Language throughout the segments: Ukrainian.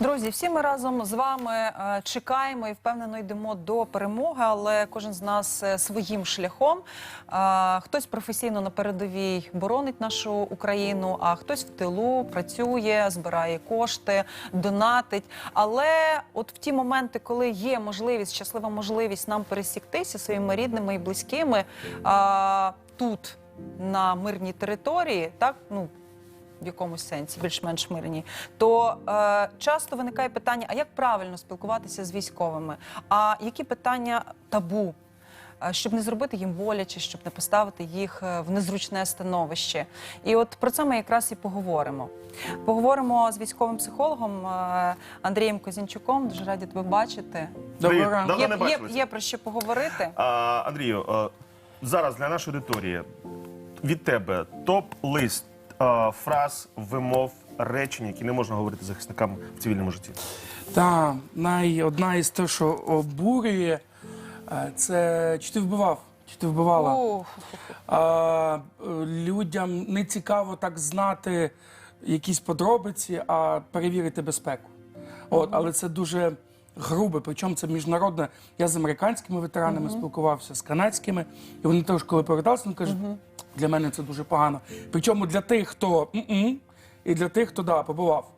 Друзі, всі ми разом з вами е, чекаємо і впевнено йдемо до перемоги, але кожен з нас е, своїм шляхом. Е, Хтось професійно на передовій боронить нашу Україну, а хтось в тилу працює, збирає кошти, донатить. Але от в ті моменти, коли є можливість, щаслива можливість нам пересіктися своїми рідними і близькими тут. На мирній території, так ну в якомусь сенсі, більш-менш мирні, то е, часто виникає питання: а як правильно спілкуватися з військовими? А які питання табу? е, Щоб не зробити їм боляче, щоб не поставити їх е, в незручне становище, і от про це ми якраз і поговоримо. Поговоримо з військовим психологом е, Андрієм Козінчуком. Дуже раді тебе бачити. Ранку. Давно Є, є, є про що поговорити. А, Андрію, а, зараз для нашої аудиторії від тебе топ-лист а, фраз, вимов, речень, які не можна говорити захисникам в цивільному житті. Та най, одна із те, що обурює, е, це чи ти вбивав, чи ти вбивала. А, е, людям не цікаво так знати якісь подробиці, а перевірити безпеку. От, але це дуже грубе, причому це міжнародне. Я з американськими ветеранами спілкувався, з канадськими, і вони теж, коли поверталися, вони кажуть, для мене це дуже погано. Причому для тих, хто і для тих, хто да, побував.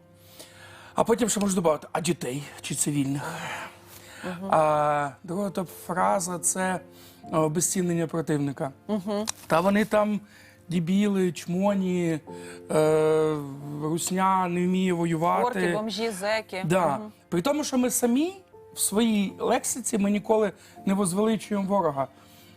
А потім ще можу додати, а дітей чи цивільних. А друга топ фраза це обезцінення противника. Та вони там дібіли, чмоні, е, русня не вміє воювати. орки, бомжі, зеки. Да. При тому, що ми самі в своїй лексиці ми ніколи не возвеличуємо ворога,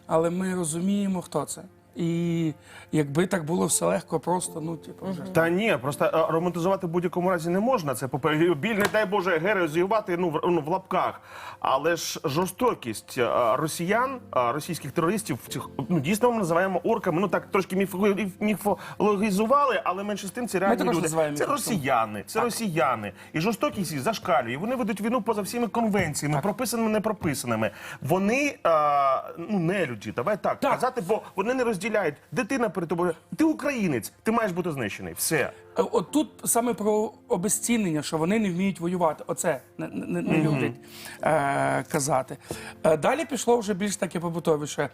але ми розуміємо, хто це. І якби так було все легко, просто ну типу вже. Та ні, просто а, романтизувати в будь-якому разі не можна. Це попе- біль, не дай Боже, героїзувати ну, в, ну, в лапках. Але ж жорстокість а, росіян, а, російських терористів, цих ну дійсно ми називаємо орками. Ну так трошки міфо- міфологізували, але менше з тим це реальні також люди. називаємо Це росіяни, це росіяни. І жорстокість їх зашкалює. Вони ведуть війну поза всіми конвенціями, прописаними, не прописаними. Вони а, ну нелюді, давай так, Так. казати, бо вони не розділяють. Дитина перед тобою. Ти українець, ти маєш бути знищений. Все. Е, От тут саме про обезцінення, що вони не вміють воювати. Оце не, не, не люблять е, казати. Е, далі пішло вже більш таке побутовіше.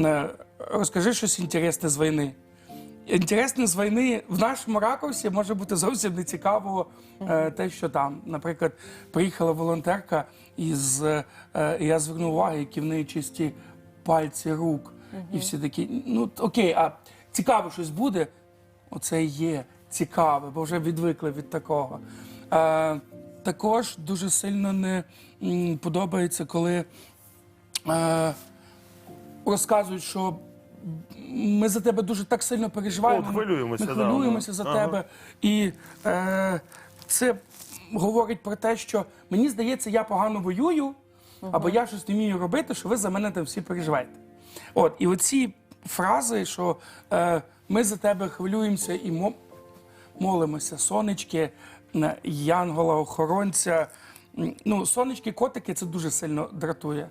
Е, розкажи щось інтересне з війни. Інтересне з війни в нашому ракурсі може бути зовсім не цікаво е, те, що там. Наприклад, приїхала волонтерка, із, е, я звернув увагу, які в неї чисті пальці рук. І всі такі, ну окей, а цікаво щось буде. Оце є цікаве, бо вже відвикли від такого. Е, також дуже сильно не м, подобається, коли е, розказують, що ми за тебе дуже так сильно переживаємо. От, хвилюємося, Ми да, хвилюємося ага. за Ага. тебе. І е, це говорить про те, що мені здається, я погано воюю, або я щось не вмію робити, що ви за мене там всі переживаєте. От, і оці фрази, що е, ми за тебе хвилюємося і мо- молимося, сонечки, е, янгола-охоронця. Ну, сонечки, котики це дуже сильно дратує.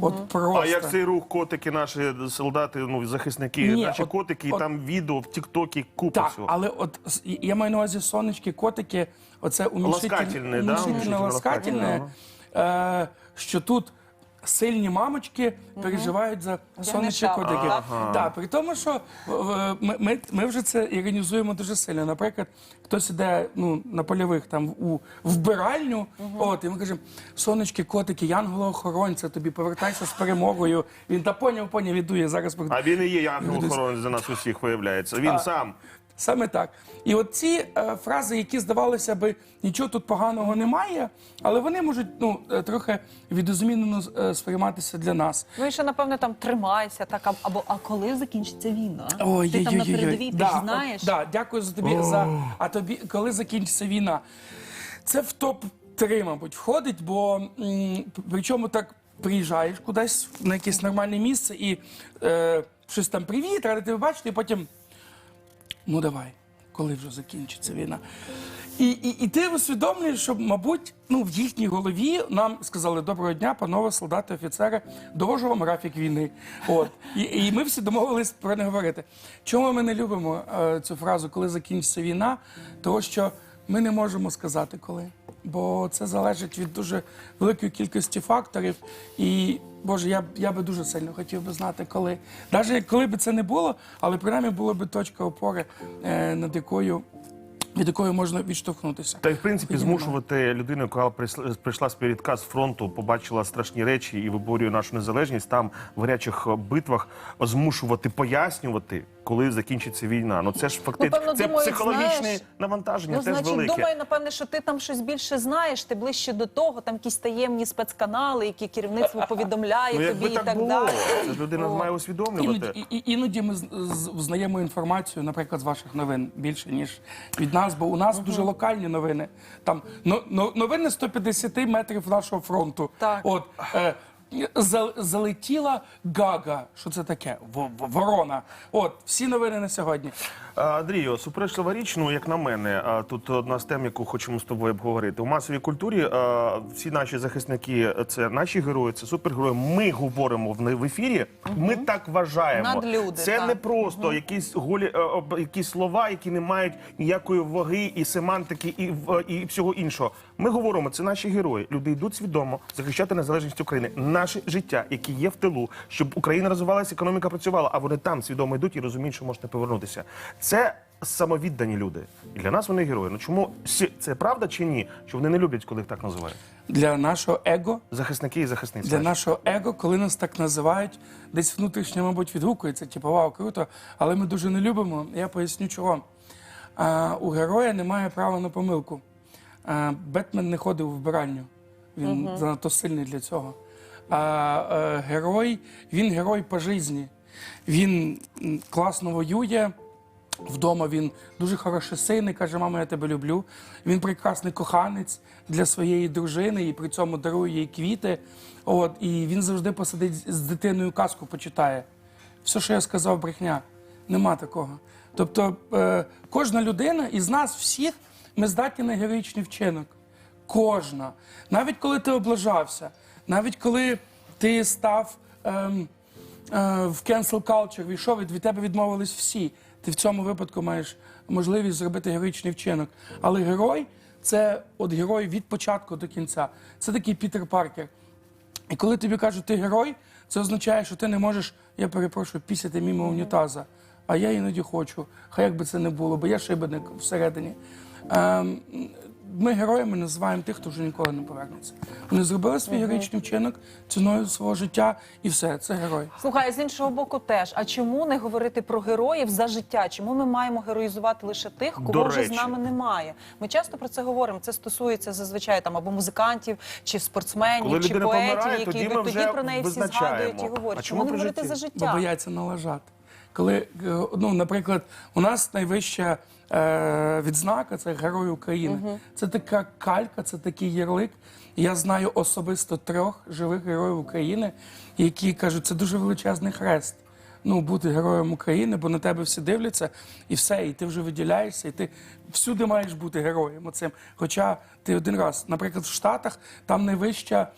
От просто. А як цей рух котики, наші солдати, ну захисники, Ні, наші от- котики, і от- там відео в Тіктокі купа Так, всього. але от я маю на увазі сонечки, котики, оце Ласкательне, да? умішительне, Умішительне, ласкательне, е, що тут сильні мамочки переживають за шапки, котики. Ага. Так, при тому, що е, ми, ми, ми вже це іронізуємо дуже сильно. Наприклад, хтось іде ну, на польових там у вбиральню, от, і ми кажемо, сонечки, котики, янгола-охоронця, тобі повертайся з перемогою. Він та поняв, поняв, іду, я зараз А він і є ангел охоронець за нас усіх виявляється. Він сам. Саме так. І от ці е, фрази, які здавалося би, нічого тут поганого немає, але вони можуть ну, е, трохи відозмінено е, сприйматися для нас. Ну і ще, напевне, там тримайся, так, а- або а коли закінчиться війна? Ой, ти там на передовій, ти да, ж знаєш. Да, дякую за тобі за. А тобі, коли закінчиться війна? Це в топ 3 мабуть, входить, бо м, причому так приїжджаєш кудись на якесь нормальне місце і е, щось там привіт, ради тебе бачити, і потім. Ну давай, коли вже закінчиться війна. І, і, і ти усвідомлюєш, що, мабуть, ну, в їхній голові нам сказали доброго дня, панове солдати, офіцери, довожу вам графік війни. От. І, і ми всі домовились про не говорити. Чому ми не любимо е, цю фразу, коли закінчиться війна? Того що ми не можемо сказати коли. Бо це залежить від дуже великої кількості факторів. І Боже, я, я би дуже сильно хотів би знати, коли. Навіть коли б це не було, але принаймні була б точка опори, е, над якою від якої можна відштовхнутися. Та й в принципі змушувати людину, яка прийшла- прийшла з передка з фронту, побачила страшні речі і виборює нашу незалежність там в гарячих е, битвах, змушувати пояснювати, коли закінчиться війна. Ну це ж фактично певно, це думають, психологічне знаєш, навантаження. Ну, теж значить, велике. думаю, напевне, що ти там щось більше знаєш, ти ближче до того, там якісь таємні спецканали, які керівництво повідомляє Ну, тобі і так так було, далі. це ж людина О. має Іноді, усвідомлювати. і, і- іноді ми взнаємо інформацію, наприклад, з ваших новин більше ніж від нас, бо у нас дуже локальні новини. Там но, но- новини 150 метрів нашого фронту. Так. От е, залетіла Гага. Що це таке? В- Ворона. От всі новини на сьогодні. Андрію, суперечлива річ, ну як на мене, а, тут одна з тем, яку хочемо з тобою обговорити. У масовій культурі всі наші захисники це наші герої, це супергерої. Ми говоримо в, в ефірі. Ми так вважаємо. Надлюди, це так. не просто якісь голі е, об- якісь слова, які не мають ніякої ваги і семантики, і в- і всього іншого. Ми говоримо, це наші герої. Люди йдуть свідомо захищати незалежність України, наше життя, яке є в тилу, щоб Україна розвивалася, економіка працювала. А вони там свідомо йдуть і розуміють, що можна повернутися. Це самовіддані люди. І для нас вони герої. Ну чому це правда чи ні? Що вони не люблять, коли їх так називають? Для нашого его Захисники і захисниці. Для нашого его, коли нас так називають, десь внутрішньо, мабуть, відгукується, типу, вау, круто, але ми дуже не любимо. Я поясню чого. А, у героя немає права на помилку. Бетмен не ходив у вбиральню. Він занадто сильний для цього. А е, герой, він герой по житті. Він класно воює. Вдома він дуже хороший син і каже, мама, я тебе люблю. Він прекрасний коханець для своєї дружини і при цьому дарує їй квіти. От, і він завжди посидить з дитиною казку, почитає. Все, що я сказав, брехня. Нема такого. Тобто е, кожна людина із нас всіх ми здатні на героїчний вчинок. Кожна. Навіть коли ти облажався, навіть коли ти став ем, е, в cancel culture, війшов, і від тебе відмовились всі. Ти в цьому випадку маєш можливість зробити героїчний вчинок. Але герой це от герой від початку до кінця. Це такий Пітер Паркер. І коли тобі кажуть, ти герой, це означає, що ти не можеш, я перепрошую, пісяти мимо унітаза. А я іноді хочу. Хай як би це не було, бо я шибеник всередині. Ем, ми героями називаємо тих, хто вже ніколи не повернеться. Вони зробили свій героїчний вчинок ціною свого життя, і все, це герой. Слухай, з іншого боку, теж. А чому не говорити про героїв за життя? Чому ми маємо героїзувати лише тих, кого До вже з нами немає? Ми часто про це говоримо. Це стосується зазвичай там або музикантів, чи спортсменів, Коли чи людина поетів, помирає, які тоді йдуть. ми Тоді вже про неї всі визначаємо. згадують і А говорять. чому Чому не говорити за Бо життя? бояться налажати. Коли, е, ну, наприклад, у нас найвища е, відзнака це Герой України. Це така калька, це такий ярлик. Я знаю особисто трьох живих героїв України, які кажуть, це дуже величезний хрест. Ну, бути героєм України, бо на тебе всі дивляться, і все, і ти вже виділяєшся, і ти всюди маєш бути героєм. Оцим. Хоча ти один раз, наприклад, в Штатах там найвища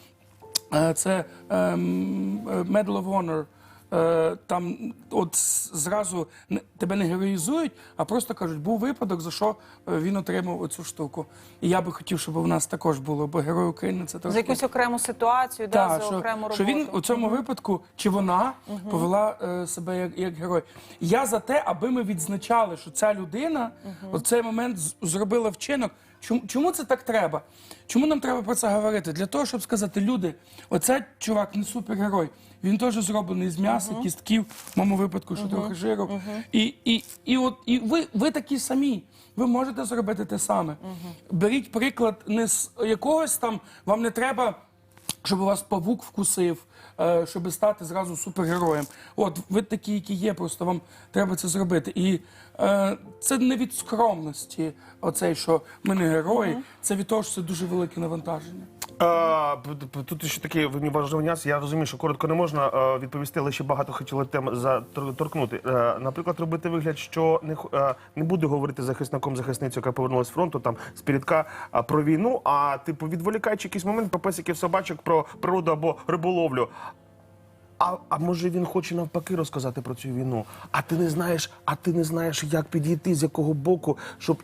Е, Це ем, Medal of Honor. Е, Там от зразу не- тебе не героїзують, а просто кажуть, був випадок, за що е, він отримав оцю штуку. І я би хотів, щоб у нас також було, бо герой України це За якусь окрему ситуацію, да, Так, за що, окрему роботу. що він у цьому випадку чи вона повела е, себе як, як герой. Я за те, аби ми відзначали, що ця людина в цей момент зробила вчинок. Чому, чому це так треба? Чому нам треба про це говорити? Для того, щоб сказати, люди, оцей чувак не супергерой. Він теж зроблений з м'яса, кістків, в моєму випадку, що трохи жиру. І, і, і, от, і ви, ви такі самі. Ви можете зробити те саме. Беріть приклад не з якогось там, вам не треба щоб у вас павук вкусив, щоб стати зразу супергероєм. От ви такі, які є, просто вам треба це зробити. І е, це не від скромності, оцей, що ми не герої, це від того, що це дуже велике навантаження. Тут ще такий важливий нюанс. Я розумію, що коротко не можна відповісти, але ще багато хотіли тем заторкнути. Е, Наприклад, робити вигляд, що не, х- е, не буде говорити захисником захисницю, яка повернулась з фронту, там з передка а, про війну, а типу відволікаючи якийсь момент про песиків собачок, про природу або риболовлю. А, а може він хоче навпаки розказати про цю війну? А ти не знаєш, а ти не знаєш, як підійти, з якого боку, щоб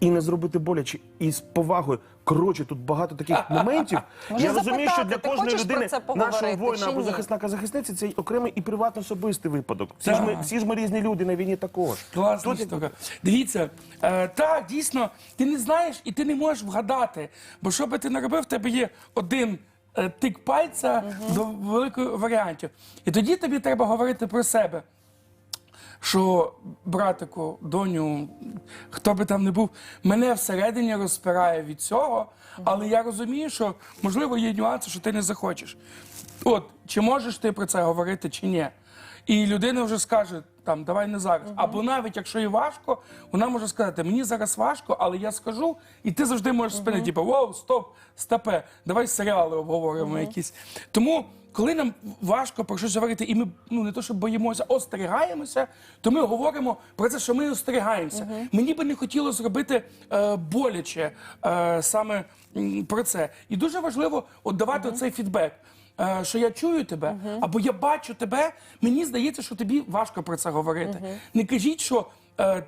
і не зробити боляче, і з повагою. Коротше, тут багато таких моментів. Може, Я розумію, що запитати, для ти кожної хочеш про людини це поговорити нашого воїна чи або ні? захисника захисниці це окремий і приватно особистий випадок. Всі ж ми всі ж ми різні люди на війні також. Класна штука. Дивіться, е, так, дійсно, ти не знаєш і ти не можеш вгадати. Бо що би ти не робив, в тебе є один е, тик пальця до великої варіантів. І тоді тобі треба говорити про себе. Що, братику, доню, хто би там не був, мене всередині розпирає від цього, але я розумію, що можливо є нюанси, що ти не захочеш. От, чи можеш ти про це говорити, чи ні? І людина вже скаже, там, давай не зараз. Або навіть якщо і важко, вона може сказати, мені зараз важко, але я скажу, і ти завжди можеш спинити, типу, воу, стоп, стопе, давай серіали обговоримо якісь. Тому, коли нам важко про щось говорити, і ми ну не то, що боїмося, остерігаємося, то ми говоримо про це, що ми остерігаємося. Мені би не хотілося зробити е, боляче е, саме м, про це. І дуже важливо от давати цей фідбек. Е, Що я чую тебе, або я бачу тебе, мені здається, що тобі важко про це говорити. Не кажіть, що е,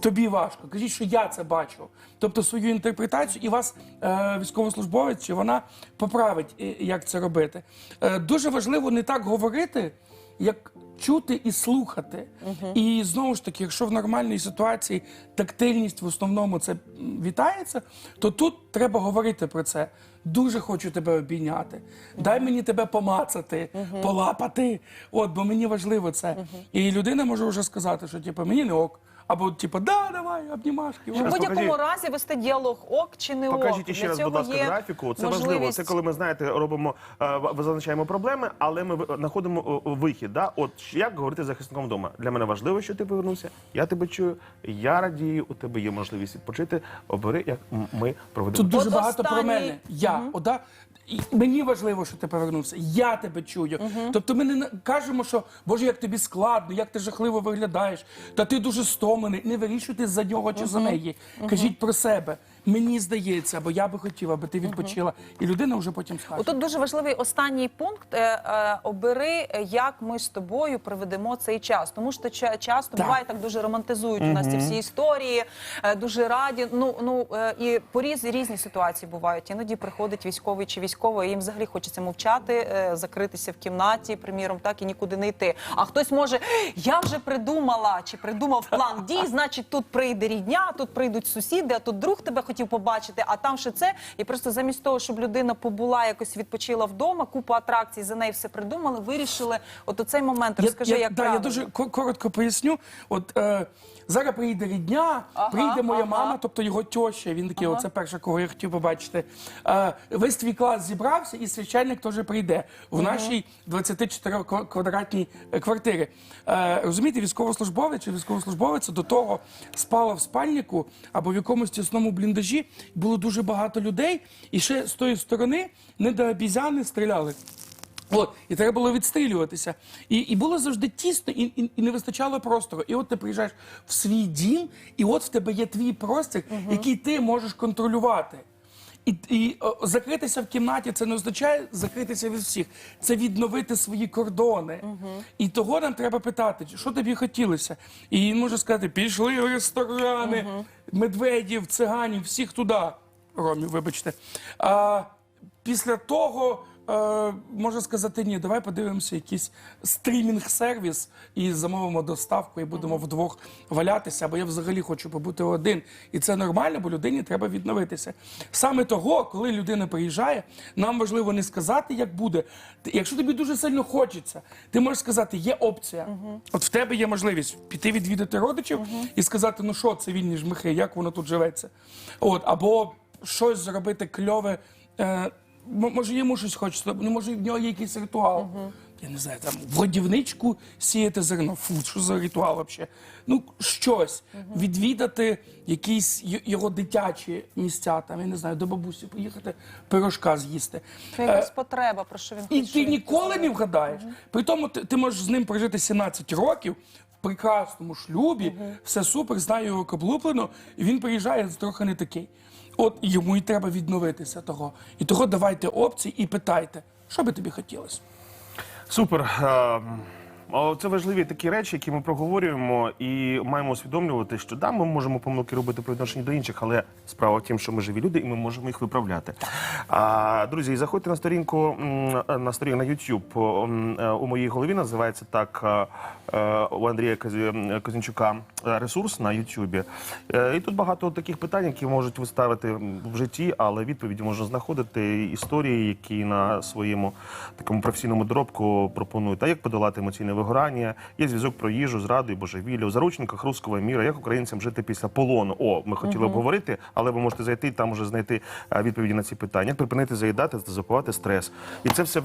тобі важко, кажіть, що я це бачу. Тобто свою інтерпретацію, і вас е, військовослужбовець чи вона поправить, як це робити. Е, дуже важливо не так говорити, як чути і слухати. І знову ж таки, якщо в нормальній ситуації тактильність в основному це вітається, то тут треба говорити про це. Дуже хочу тебе обійняти. Дай мені тебе помацати, полапати. От, бо мені важливо це. І людина може вже сказати, що типу, мені не ок. Або типу, да, давай, обнімашки. В будь-якому покажіть. разі вести діалог ок чи не ок. Покажіть Для ще раз, цього будь ласка, є графіку. Це важливо. Це можливість- коли ми знаєте, робимо е, визначаємо проблеми, але ми знаходимо е, вихід. Да? От як говорити з захисником вдома? Для мене важливо, що ти повернувся. Я тебе чую, я радію. У тебе є можливість відпочити. Обери, як м- ми проведемо. Тут дуже От багато про останній- мене. Я. мені важливо, що ти повернувся. Я тебе чую. Тобто ми не кажемо, що Боже, як тобі складно, як ти жахливо виглядаєш, та ти дуже стомлений. Не вирішуйте за нього чи за неї. Кажіть про себе. Мені здається, бо я би хотіла, аби ти відпочила. І людина вже потім скаже. Тут дуже важливий останній пункт. Е, е, обери, як ми з тобою проведемо цей час. Тому що ча- часто Так. буває так дуже романтизують у нас ці всі історії, е, дуже раді. Ну ну е, і поріз різні ситуації бувають. Іноді приходить військовий чи військова, і їм взагалі хочеться мовчати, е, закритися в кімнаті, приміром, так і нікуди не йти. А хтось може, я вже придумала чи придумав план дій, значить, тут прийде рідня, тут прийдуть сусіди, а тут друг тебе хотів побачити, а там ще це. І просто замість того, щоб людина побула, якось відпочила вдома, купу атракцій, за неї все придумали, вирішили. От у цей момент розкажи, я, як да, я дуже ко- коротко поясню. От е, зараз приїде рідня, Ага, прийде моя ага. мама, тобто його тьоща. Він такий, оце перше, кого я хотів побачити. Е, весь твій клас зібрався, і священник теж прийде в нашій 24 ква- квадратній е, квартирі. Е, розумієте, військовослужбовець чи військовослужбовець до того спала в спальнику або в якомусь тісному бліндажі. Було дуже багато людей, і ще з тої сторони не до обізяни стріляли. От, і треба було відстрілюватися. І, і було завжди тісно, і, і, і не вистачало простору. І от ти приїжджаєш в свій дім, і от в тебе є твій простір, який ти можеш контролювати. І, і о, закритися в кімнаті це не означає закритися від всіх, це відновити свої кордони. І того нам треба питати, що тобі хотілося. І він може сказати: пішли в ресторани, медведів, циганів, всіх туди. Ромів, вибачте. А, після того е, можна сказати, ні, давай подивимося якийсь стрімінг-сервіс і замовимо доставку, і будемо вдвох валятися, бо я взагалі хочу побути один. І це нормально, бо людині треба відновитися. Саме того, коли людина приїжджає, нам важливо не сказати, як буде. Якщо тобі дуже сильно хочеться, ти можеш сказати, є опція. От в тебе є можливість піти відвідати родичів і сказати, ну що, це вільні жмихи, як воно тут живеться. От, або щось зробити кльове. Е, м- може, йому щось хочеться, ну, може, в нього є якийсь ритуал. я не знаю, там в годівничку сіяти зерно. Фу, що за ритуал взагалі? Ну, щось. Відвідати якісь й- його дитячі місця, там, я не знаю, до бабусі поїхати, пирожка з'їсти. Це якась потреба, про що він І хоче. ти ніколи не вгадаєш. При тому ти, ти можеш з ним прожити 17 років в прекрасному шлюбі, все супер, знаю його каблуплено, і він приїжджає трохи не такий. От йому і треба відновитися того. І того давайте опції і питайте, що би тобі хотілося. Супер. Це важливі такі речі, які ми проговорюємо, і маємо усвідомлювати, що да, ми можемо помилки робити по відношенню до інших, але справа в тім, що ми живі люди, і ми можемо їх виправляти. А, друзі, заходьте на сторінку на сторінку на YouTube. Е, У моїй голові називається так е, е, у Андрія Козінчука ресурс на YouTube. І тут багато таких питань, які можуть ви ставити в житті, але відповіді можна знаходити історії, які на своєму такому професійному доробку пропонують. А як подолати емоційне вигорання? Є зв'язок про їжу, зраду і божевілля, у заручниках руського міра, як українцям жити після полону. О, ми хотіли обговорити, але ви можете зайти там уже знайти е, відповіді на ці питання. Як припинити заїдати та запивати стрес? І це все в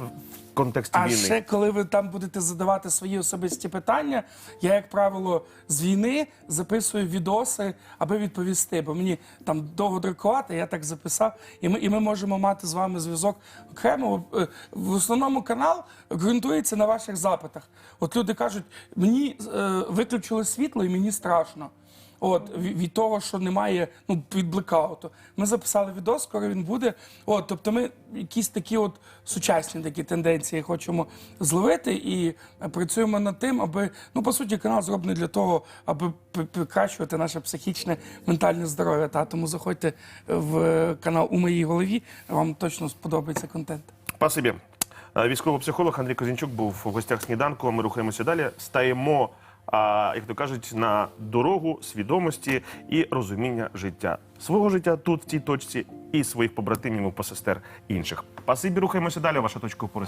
контексті А війни. ще коли ви там будете задавати свої особисті питання, я, як правило, з війни записую відоси, аби відповісти. Бо мені там довго друкувати, я так записав, і ми, і ми можемо мати з вами зв'язок окремо. Е, В основному канал ґрунтується на ваших запитах. От люди кажуть, мені е, виключили світло і мені страшно. От від, того, що немає ну від блекауту. Ми записали відео, скоро він буде. От, тобто, ми якісь такі от сучасні такі тенденції хочемо зловити і е, працюємо над тим, аби ну по суті канал зроблений для того, аби покращувати наше психічне ментальне здоров'я. Та тому заходьте в е, канал у моїй голові. Вам точно сподобається контент. Спасибі. Е, Військовий психолог Андрій Козінчук був в гостях сніданку. Ми рухаємося далі. Стаємо, як то кажуть, на дорогу свідомості і розуміння життя. Свого життя тут, в цій точці, і своїх побратимів посестер інших. Пасибі рухаємося далі. Ваша точка опори.